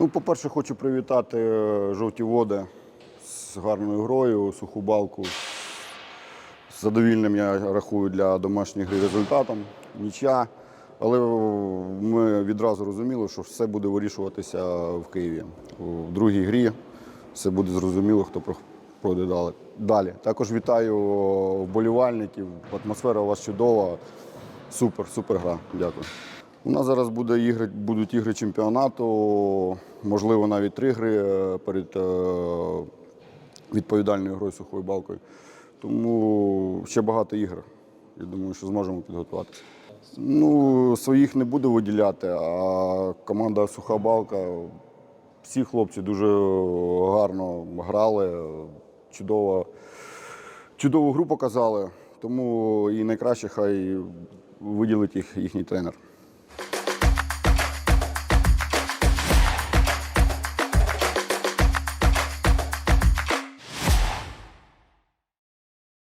Ну, по-перше, хочу привітати е, жовті води з гарною грою, суху балку. З задовільним я рахую для домашньої гри результатом. Нічя. Але ми відразу розуміли, що все буде вирішуватися в Києві. У другій грі все буде зрозуміло, хто про- пройде далі. далі. Також вітаю вболівальників. Атмосфера у вас чудова. Супер, супер гра. Дякую. У нас зараз буде ігри, будуть ігри чемпіонату, можливо, навіть три гри е, перед е, відповідальною грою сухою балкою. Тому ще багато ігор. Я думаю, що зможемо підготуватися. Ну, своїх не буду виділяти, а команда Суха Балка, всі хлопці дуже гарно грали, чудово, чудову гру показали. Тому і найкраще хай виділить їх їхній тренер.